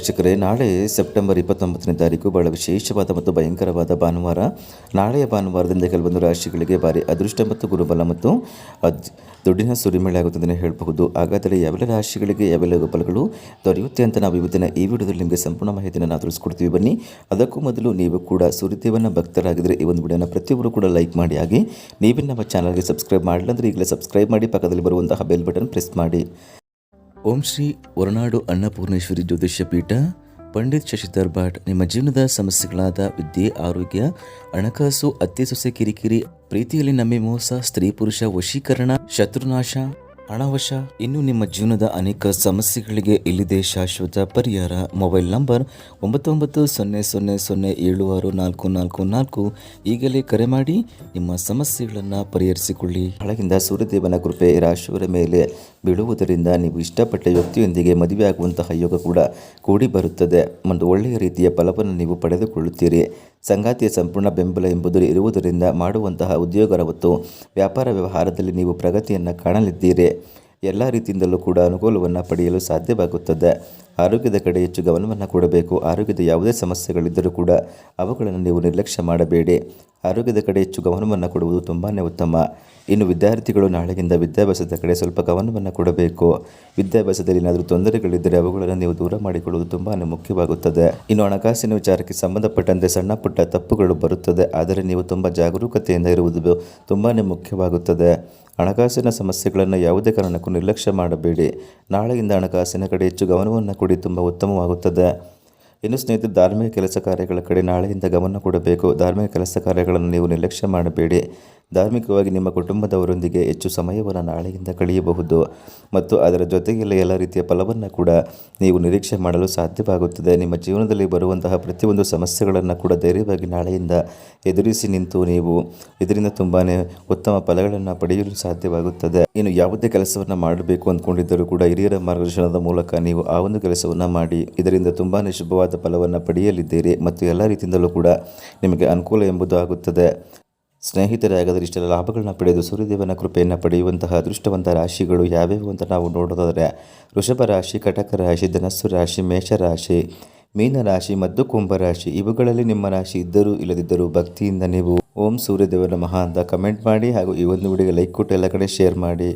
ವೀಕ್ಷಕರೇ, ನಾಳೆ ಸೆಪ್ಟೆಂಬರ್ ಇಪ್ಪತ್ತೊಂಬತ್ತನೇ ತಾರೀಕು ಬಹಳ ವಿಶೇಷವಾದ ಮತ್ತು ಭಯಂಕರವಾದ ಭಾನುವಾರ. ನಾಳೆಯ ಭಾನುವಾರದಿಂದ ಕೆಲವೊಂದು ರಾಶಿಗಳಿಗೆ ಭಾರಿ ಅದೃಷ್ಟ ಮತ್ತು ಗುರುಬಲ ಮತ್ತು ದುಡ್ಡಿನ ಸುರಿಮಳೆ ಆಗುತ್ತದೆ ಹೇಳಬಹುದು. ಹಾಗಾದರೆ ಯಾವೆಲ್ಲ ರಾಶಿಗಳಿಗೆ ಯಾವೆಲ್ಲ ಫಲಗಳು ದೊರೆಯುತ್ತೆ ಅಂತ ನಾವು ಇವತ್ತಿನ ಈ ವಿಡಿಯೋದಲ್ಲಿ ನಿಮಗೆ ಸಂಪೂರ್ಣ ಮಾಹಿತಿಯನ್ನು ನಾವು ತಿಳಿಸ್ಕೊಡ್ತೀವಿ. ಬನ್ನಿ, ಅದಕ್ಕೂ ಮೊದಲು ನೀವು ಕೂಡ ಸೂರ್ಯದೇವನ ಭಕ್ತರಾಗಿದ್ದರೆ ಈ ಒಂದು ವಿಡಿಯೋನ ಪ್ರತಿಯೊಬ್ಬರು ಕೂಡ ಲೈಕ್ ಮಾಡಿ. ಹಾಗೆ ನೀವೇ ನಮ್ಮ ಚಾನಲ್ಗೆ ಸಬ್ಸ್ಕ್ರೈಬ್ ಮಾಡಿಲ್ಲ ಅಂದರೆ ಈಗಲೇ ಸಬ್ಸ್ಕ್ರೈಬ್ ಮಾಡಿ, ಪಕ್ಕದಲ್ಲಿ ಬರುವಂತಹ ಬೆಲ್ ಬಟನ್ ಪ್ರೆಸ್ ಮಾಡಿ. ಓಂ ಶ್ರೀ ಹೊರನಾಡು ಅನ್ನಪೂರ್ಣೇಶ್ವರಿ ಜ್ಯೋತಿಷ್ಯ ಪೀಠ, ಪಂಡಿತ್ ಶಶಿಧರ್ ಭಾಟ್ ನಿಮ್ಮ ಜೀವನದ ಸಮಸ್ಯೆಗಳಾದ ವಿದ್ಯೆ, ಆರೋಗ್ಯ, ಹಣಕಾಸು ಅತ್ತೆ ಸೊಸೆ ಕಿರಿಕಿರಿ, ಪ್ರೀತಿಯಲ್ಲಿ ನಮ್ಮೆ ಮೋಸ, ಸ್ತ್ರೀ ಪುರುಷ ವಶೀಕರಣ, ಶತ್ರುನಾಶ ಹಣವಶ ಇನ್ನು ನಿಮ್ಮ ಜೀವನದ ಅನೇಕ ಸಮಸ್ಯೆಗಳಿಗೆ ಇಲ್ಲಿದೆ ಶಾಶ್ವತ ಪರಿಹಾರ. ಮೊಬೈಲ್ ನಂಬರ್ ಒಂಬತ್ತು ಒಂಬತ್ತು ಸೊನ್ನೆ ಸೊನ್ನೆ ಸೊನ್ನೆ ಏಳು ಆರು ನಾಲ್ಕು ನಾಲ್ಕು ನಾಲ್ಕು. ಈಗಲೇ ಕರೆ ಮಾಡಿ ನಿಮ್ಮ ಸಮಸ್ಯೆಗಳನ್ನು ಪರಿಹರಿಸಿಕೊಳ್ಳಿ. ಹಳಗಿಂದ ಸೂರ್ಯದೇವನ ಕೃಪೆ ರಾಶಿಯವರ ಮೇಲೆ ಬೀಳುವುದರಿಂದ ನೀವು ಇಷ್ಟಪಟ್ಟ ವ್ಯಕ್ತಿಯೊಂದಿಗೆ ಮದುವೆಯಾಗುವಂತಹ ಯೋಗ ಕೂಡ ಕೂಡಿ ಬರುತ್ತದೆ. ಒಂದು ಒಳ್ಳೆಯ ರೀತಿಯ ಫಲವನ್ನು ನೀವು ಪಡೆದುಕೊಳ್ಳುತ್ತೀರಿ. ಸಂಗಾತಿಯ ಸಂಪೂರ್ಣ ಬೆಂಬಲ ಎಂಬುದು ಇರುವುದರಿಂದ ಮಾಡುವಂತಹ ಉದ್ಯೋಗ ಮತ್ತು ವ್ಯಾಪಾರ ವ್ಯವಹಾರದಲ್ಲಿ ನೀವು ಪ್ರಗತಿಯನ್ನು ಕಾಣಲಿದ್ದೀರಿ. ಎಲ್ಲ ರೀತಿಯಿಂದಲೂ ಕೂಡ ಅನುಕೂಲವನ್ನು ಪಡೆಯಲು ಸಾಧ್ಯವಾಗುತ್ತದೆ. ಆರೋಗ್ಯದ ಕಡೆ ಹೆಚ್ಚು ಗಮನವನ್ನು ಕೊಡಬೇಕು. ಆರೋಗ್ಯದ ಯಾವುದೇ ಸಮಸ್ಯೆಗಳಿದ್ದರೂ ಕೂಡ ಅವುಗಳನ್ನು ನೀವು ನಿರ್ಲಕ್ಷ್ಯ ಮಾಡಬೇಡಿ. ಆರೋಗ್ಯದ ಕಡೆ ಹೆಚ್ಚು ಗಮನವನ್ನು ಕೊಡುವುದು ತುಂಬಾ ಉತ್ತಮ. ಇನ್ನು ವಿದ್ಯಾರ್ಥಿಗಳು ನಾಳೆಯಿಂದ ವಿದ್ಯಾಭ್ಯಾಸದ ಕಡೆ ಸ್ವಲ್ಪ ಗಮನವನ್ನು ಕೊಡಬೇಕು. ವಿದ್ಯಾಭ್ಯಾಸದಲ್ಲಿ ಏನಾದರೂ ತೊಂದರೆಗಳಿದ್ದರೆ ಅವುಗಳನ್ನು ನೀವು ದೂರ ಮಾಡಿಕೊಳ್ಳುವುದು ತುಂಬಾ ಮುಖ್ಯವಾಗುತ್ತದೆ. ಇನ್ನು ಹಣಕಾಸಿನ ವಿಚಾರಕ್ಕೆ ಸಂಬಂಧಪಟ್ಟಂತೆ ಸಣ್ಣ ಪುಟ್ಟ ತಪ್ಪುಗಳು ಬರುತ್ತದೆ. ಆದರೆ ನೀವು ತುಂಬ ಜಾಗರೂಕತೆಯಿಂದ ಇರುವುದು ತುಂಬಾ ಮುಖ್ಯವಾಗುತ್ತದೆ. ಹಣಕಾಸಿನ ಸಮಸ್ಯೆಗಳನ್ನು ಯಾವುದೇ ಕಾರಣಕ್ಕೂ ನಿರ್ಲಕ್ಷ್ಯ ಮಾಡಬೇಡಿ. ನಾಳೆಯಿಂದ ಹಣಕಾಸಿನ ಕಡೆ ಹೆಚ್ಚು ಗಮನವನ್ನು ಕೊಡಿ, ತುಂಬ ಉತ್ತಮವಾಗುತ್ತದೆ. ಇನ್ನು ಸ್ನೇಹಿತರು, ಧಾರ್ಮಿಕ ಕೆಲಸ ಕಾರ್ಯಗಳ ಕಡೆ ನಾಳೆಯಿಂದ ಗಮನ ಕೊಡಬೇಕು. ಧಾರ್ಮಿಕ ಕೆಲಸ ಕಾರ್ಯಗಳನ್ನು ನೀವು ನಿರ್ಲಕ್ಷ್ಯ ಮಾಡಬೇಡಿ. ಧಾರ್ಮಿಕವಾಗಿ ನಿಮ್ಮ ಕುಟುಂಬದವರೊಂದಿಗೆ ಹೆಚ್ಚು ಸಮಯವನ್ನು ನಾಳೆಯಿಂದ ಕಳೆಯಬಹುದು. ಮತ್ತು ಅದರ ಜೊತೆಗೆಲ್ಲ ಎಲ್ಲ ರೀತಿಯ ಫಲವನ್ನು ಕೂಡ ನೀವು ನಿರೀಕ್ಷೆ ಮಾಡಲು ಸಾಧ್ಯವಾಗುತ್ತದೆ. ನಿಮ್ಮ ಜೀವನದಲ್ಲಿ ಬರುವಂತಹ ಪ್ರತಿಯೊಂದು ಸಮಸ್ಯೆಗಳನ್ನು ಕೂಡ ಧೈರ್ಯವಾಗಿ ನಾಳೆಯಿಂದ ಎದುರಿಸಿ ನಿಂತು ನೀವು ಇದರಿಂದ ತುಂಬಾ ಉತ್ತಮ ಫಲಗಳನ್ನು ಪಡೆಯಲು ಸಾಧ್ಯವಾಗುತ್ತದೆ. ಇನ್ನು ಯಾವುದೇ ಕೆಲಸವನ್ನು ಮಾಡಬೇಕು ಅಂದ್ಕೊಂಡಿದ್ದರೂ ಕೂಡ ಹಿರಿಯರ ಮಾರ್ಗದರ್ಶನದ ಮೂಲಕ ನೀವು ಆ ಒಂದು ಕೆಲಸವನ್ನು ಮಾಡಿ ಇದರಿಂದ ತುಂಬಾ ಶುಭವಾದ ಫಲವನ್ನು ಪಡೆಯಲಿದ್ದೀರಿ. ಮತ್ತು ಎಲ್ಲ ರೀತಿಯಿಂದಲೂ ಕೂಡ ನಿಮಗೆ ಅನುಕೂಲ ಎಂಬುದು ಆಗುತ್ತದೆ ಸ್ನೇಹಿತರೆ, ಹಾಗಾದರೆ ಇಷ್ಟೆಲ್ಲ ಲಾಭಗಳನ್ನ ಪಡೆದು ಸೂರ್ಯದೇವನ ಕೃಪೆಯನ್ನು ಪಡೆಯುವಂತಹ ಅದೃಷ್ಟವಂತ ರಾಶಿಗಳು ಯಾವ್ಯಾವು ಅಂತ ನಾವು ನೋಡೋದಾದರೆ, ವೃಷಭ ರಾಶಿ, ಕಟಕ ರಾಶಿ, ಧನಸ್ಸು ರಾಶಿ ಮೇಷರಾಶಿ ಮೀನರಾಶಿ ಮತ್ತು ಕುಂಭರಾಶಿ ಇವುಗಳಲ್ಲಿ ನಿಮ್ಮ ರಾಶಿ ಇದ್ದರೂ ಇಲ್ಲದಿದ್ದರೂ ಭಕ್ತಿಯಿಂದ ನೀವು ಓಂ ಸೂರ್ಯದೇವನ ಮಹಾ ಅಂತ ಕಮೆಂಟ್ ಮಾಡಿ ಹಾಗೂ ಈ ಒಂದು ವಿಡಿಯೋಗೆ ಲೈಕ್ ಕೊಟ್ಟು ಎಲ್ಲ ಕಡೆ ಶೇರ್ ಮಾಡಿ.